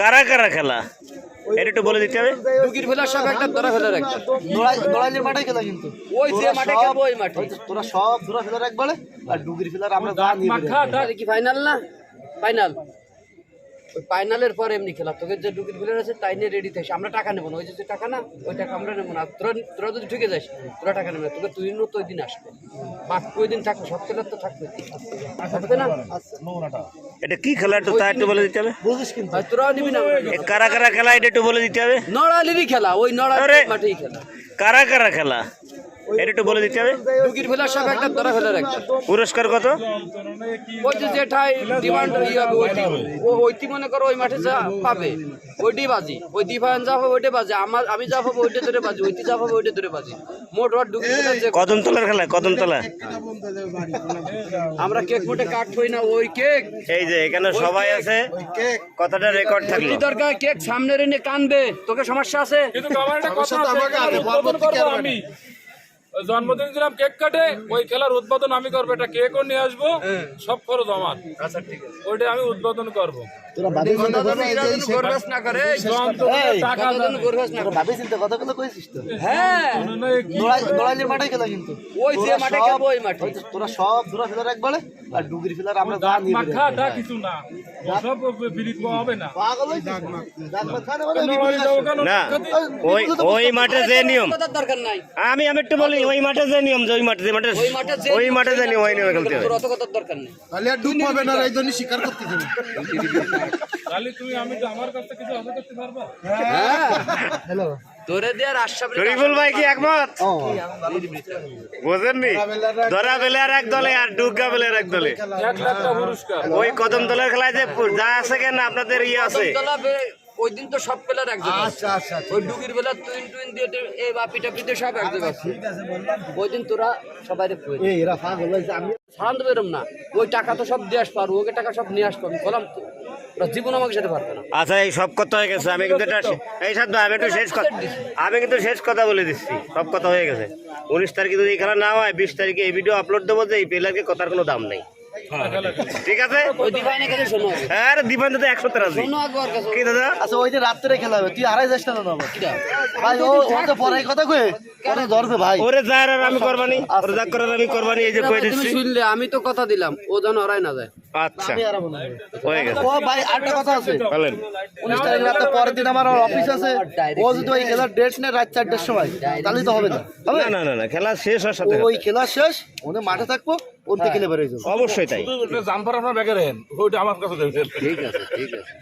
কারা কারা খেলা? এটা একটু বলে দিতে হবে। দুকির ফেলার সব একটা দোড়াইলের মাঠে খেলা কিন্তু। ওই যে মাঠে খেলব ওই মাঠে। তোরা সব একবারে আর ডুগির আমরা যা নিয়ে কি ফাইনাল না? ফাইনাল ওই ফাইনালের পর এমনি খেলা। তোকে যে ডুকির ফেলার আছে তাই নিয়ে রেডি থাকিস। আমরা টাকা নেব না। ওই যে যে টাকা না ওই টাকা আমরা নেব না। তোরা তোরা যদি ঢুকে যাস তোরা টাকা নেবে না। তোকে তুই তো ওই দিন আসবে। বাদ ওই দিন থাকবে? সব খেলার তো থাকবে। থাকবে না? এটা কি খেলা? একটু তা একটু বলে দিতে হবে। বুঝিস কিন্তু। তোরাও নিবি না। এ কারা কারা খেলা এটা একটু বলে দিতে হবে। নড়ালিরই খেলা ওই। নড়ালি মাঠেই খেলা। কারা কারা খেলা? এটা একটু বলে দিতে হবে। ডুকির ফেলার সব একটা পুরস্কার কত? ওই যে যেটাই ডিমান্ড ইয়ে ওইটি ওইটি মনে করো ওই মাঠে যা পাবে ওইটি বাজি। ওই দিফায়ন যা হবে ওইটা বাজি। আমার আমি যা পাবো ওইটা ধরে বাজি ওইটি যা পাবো ওইটা ধরে বাজি। মোট ওর কদম তলার খেলা কদম তলা। আমরা কেক মোটে কাট হই না ওই কেক। এই যে এখানে সবাই আছে। কথাটা রেকর্ড থাকল। কি দরকার কেক সামনে রেনে কানবে। তোকে সমস্যা আছে? কিন্তু আমার একটা কথা আছে, উদ্বোধন আমি। জন্মদিন দিলাম কেক কাটে ওই খেলার উদ্বোধন আমি করব। এটা কেকও নিয়ে আসব সব খরচ আমার। আচ্ছা ঠিক আছে। ওইটা আমি উদ্বোধন করব। গরবাস না করে টাকা গরবাস না ভাবি চিন্তা কথাগুলো কইছিস তো? হ্যাঁ। মাঠে কিন্তু। ওই যে মাঠে সব- ওই মাঠে। তোরা সব ধরা ফেলার একবারে আর ডুগির ফেলার আমরা যা মাখা। কিছু না। হবে না। পাগল হইছিস? যাব? না ওই ওই মাঠে নিয়ম। দরকার নাই। আমি আমি একটু বলি ওই মাঠে যে নিয়ম যে ওই মাঠে যে মাঠে ওই মাঠে যে ওই মাঠে যে নিয়ম ওই নিয়মে খেলতে হবে। তোর অত কথার দরকার নেই। তাহলে আর ডুব পাবে না এই জন্য স্বীকার করতে হবে তাহলে তুমি আমি তো আমার কাছ কিছু আশা করতে পারব? হ্যালো। তোরে দেওয়ার আশ্বাস শরীফুল ভাই কি একমত? বোঝেননি? ধরা বেলার এক দলে আর ডুগা বেলার এক দলে। এক লাখ টাকা পুরস্কার। ওই কদম দলের খেলায় যে যা আছে কেন আপনাদের ইয়ে আছে? ওই দিন তো সব পেলার একজন আছে। আচ্ছা আচ্ছা ওই ডুগির বেলা টুইন টুইন দিয়ে এই বাপি টাপি দিয়ে সব একজন আছে। ওই দিন তোরা সবাই এরা হয়েছে আমি শান্ত বেরোম না। ওই টাকা তো সব দিয়ে আসব আর ওকে টাকা সব নিয়ে আসব আমি বললাম তো। জীবন আমাকে যেতে পারবে না। আচ্ছা এই সব কথা হয়ে গেছে। আমি কিন্তু এটা এই সাথে আমি একটু শেষ কথা আমি কিন্তু শেষ কথা বলে দিচ্ছি। সব কথা হয়ে গেছে। উনিশ তারিখে যদি এই খেলা না হয় বিশ তারিখে এই ভিডিও আপলোড দেবো যে এই প্লেয়ারকে কথার কোনো দাম নেই। ঠিক আছে? ওই দিভাইনের কাছে শোনো আগে। হ্যাঁ দিবান তো একশো রাজি শোনো আগে ওর কাছে। কি দাদা? আচ্ছা ওই যে রাত্রে খেলা হবে। তুই আড়াই যাস না ভাই ও ও তো পরে কথা কয়ে ভাই। ওরে যার আর আমি করবানি ওরে যা করার আমি করবানি এই যে কয়ে দিচ্ছি। শুনলে আমি তো কথা দিলাম। ও যেন ওরাই না যায়। আচ্ছা। আমি আর হয় হয়ে গেছে। ও ভাই আরেকটা কথা আছে। বলেন। উনিশ তারিখ রাতে পরের দিন আমার অফিস আছে। ও যদি ওই খেলার ডেট নেয় রাত চারটের সময় তাহলে তো হবে না। না। না না না খেলা শেষ হওয়ার সাথে ওই খেলা শেষ ওদের মাঠে থাকব ওর থেকে খেলে বেরোয় যাব। অবশ্যই তাই। জাম্পার আপনার ব্যাগে ওইটা আমার কাছে ঠিক আছে ঠিক আছে।